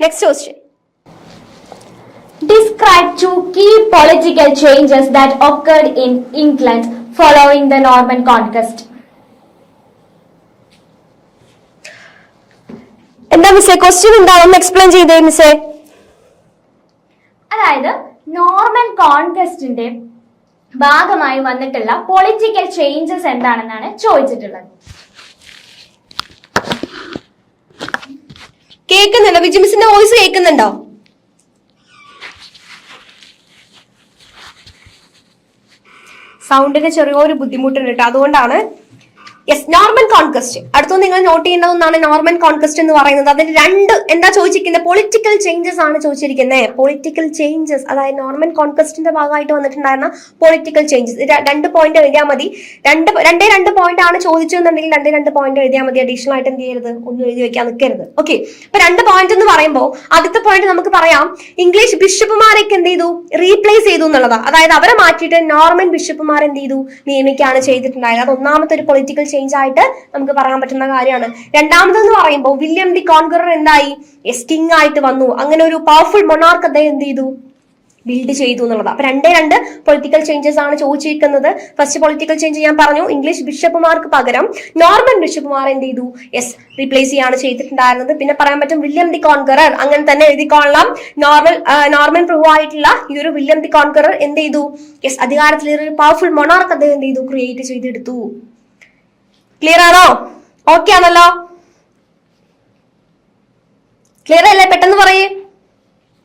Next question describe to key political changes that occurred in England following the Norman conquest. എന്താ മിസ്സേ? Question എന്താ? ഒന്ന് explain ചെയ്തേ മിസ്സേ. അതായത് നോർമൻ കോൺടെസ്റ്റിന്റെ ഭാഗമായി വന്നിട്ടുള്ള പൊളിറ്റിക്കൽ ചേഞ്ചസ് എന്താണെന്നാണ് ചോദിച്ചിട്ടുള്ളത്. കേൾക്കുന്നുണ്ടോ? ബിജു മിസിന്റെ വോയിസ് കേൾക്കുന്നുണ്ടോ? സൗണ്ടിന് ചെറിയൊരു ബുദ്ധിമുട്ടുണ്ട് കേട്ടോ. അതുകൊണ്ടാണ് യെസ് നോർമൻ കോൺക്വസ്റ്റ് അടുത്ത നിങ്ങൾ നോട്ട് ചെയ്യേണ്ട ഒന്നാണ് നോർമൻ കോൺക്വസ്റ്റ് എന്ന് പറയുന്നത്. അതിന് രണ്ട് എന്താ ചോദിച്ചിരിക്കുന്നത്? പൊളിറ്റിക്കൽ ചേഞ്ചസ് ആണ് ചോദിച്ചിരിക്കുന്നത്. പൊളിറ്റിക്കൽ ചേഞ്ചസ് അതായത് നോർമൻ കോൺക്വസ്റ്റിന്റെ ഭാഗമായിട്ട് വന്നിട്ടുണ്ടായിരുന്ന പൊളിറ്റിക്കൽ ചേഞ്ചസ് രണ്ട് പോയിന്റ് എഴുതിയാൽ മതി. രണ്ട് രണ്ടേ രണ്ട് പോയിന്റ് ആണ് ചോദിച്ചതെന്നുണ്ടെങ്കിൽ രണ്ടേ രണ്ട് പോയിന്റ് എഴുതിയാൽ മതി. അഡീഷണൽ ആയിട്ട് എന്ത് ചെയ്യരുത്? ഒന്നും എഴുതി വെക്കാൻ നിൽക്കരുത് ഓക്കെ അപ്പൊ രണ്ട് പോയിന്റ് എന്ന് പറയുമ്പോൾ ആദ്യത്തെ പോയിന്റ് നമുക്ക് പറയാം. ഇംഗ്ലീഷ് ബിഷപ്പുമാരൊക്കെ എന്ത് ചെയ്തു? റീപ്ലേസ് ചെയ്തു എന്നുള്ളതാണ് അതായത് അവരെ മാറ്റിയിട്ട് നോർമൻ ബിഷപ്പുമാർ എന്ത് ചെയ്തു? നിയമിക്കുകയാണ് ചെയ്തിട്ടുണ്ടായത് അത് ഒന്നാമത്തെ ഒരു പൊളിറ്റിക്കൽ ആയിട്ട് നമുക്ക് പറയാൻ പറ്റുന്ന കാര്യമാണ്. രണ്ടാമതെന്ന് പറയുമ്പോൾ വില്യം ദി കോൺഗറർ എന്തായി? കിങ് ആയിട്ട് വന്നു. അങ്ങനെ ഒരു പവർഫുൾ മൊണാർക്ക് അദ്ദേഹം എന്ത് ചെയ്തു? ബിൽഡ് ചെയ്തു എന്നുള്ളത്. അപ്പൊ രണ്ടേ രണ്ട് പൊളിറ്റിക്കൽ ചേഞ്ചസ് ആണ് ചോദിച്ചിരിക്കുന്നത്. ഫസ്റ്റ് പൊളിറ്റിക്കൽ ചേഞ്ച് ഞാൻ പറഞ്ഞു. ഇംഗ്ലീഷ് ബിഷപ്പുമാർക്ക് പകരം നോർമൻ ബിഷപ്പുമാർ എന്ത് ചെയ്തു? യെസ് റീപ്ലേസ് ചെയ്യാണ് ചെയ്തിട്ടുണ്ടായിരുന്നത്. പിന്നെ പറയാൻ പറ്റും വില്യം ദി കോൺകറർ അങ്ങനെ തന്നെ എഴുതിക്കൊള്ളാം നോർമൽ നോർമൻ പ്രൂവ് ആയിട്ടുള്ള ഈ ഒരു വില്യം ദി കോൺകറർ എന്ത് ചെയ്തു? യെസ് അധികാരത്തിൽ ഒരു പവർഫുൾ മൊണാർക്ക് അദ്ദേഹം എന്ത് ചെയ്തു? ക്രിയേറ്റ് ചെയ്തെടുത്തു. ക്ലിയർ ആണോ? ഓക്കെ ആണല്ലോ. ക്ലിയർ അല്ലേ? പെട്ടെന്ന് പറയേ.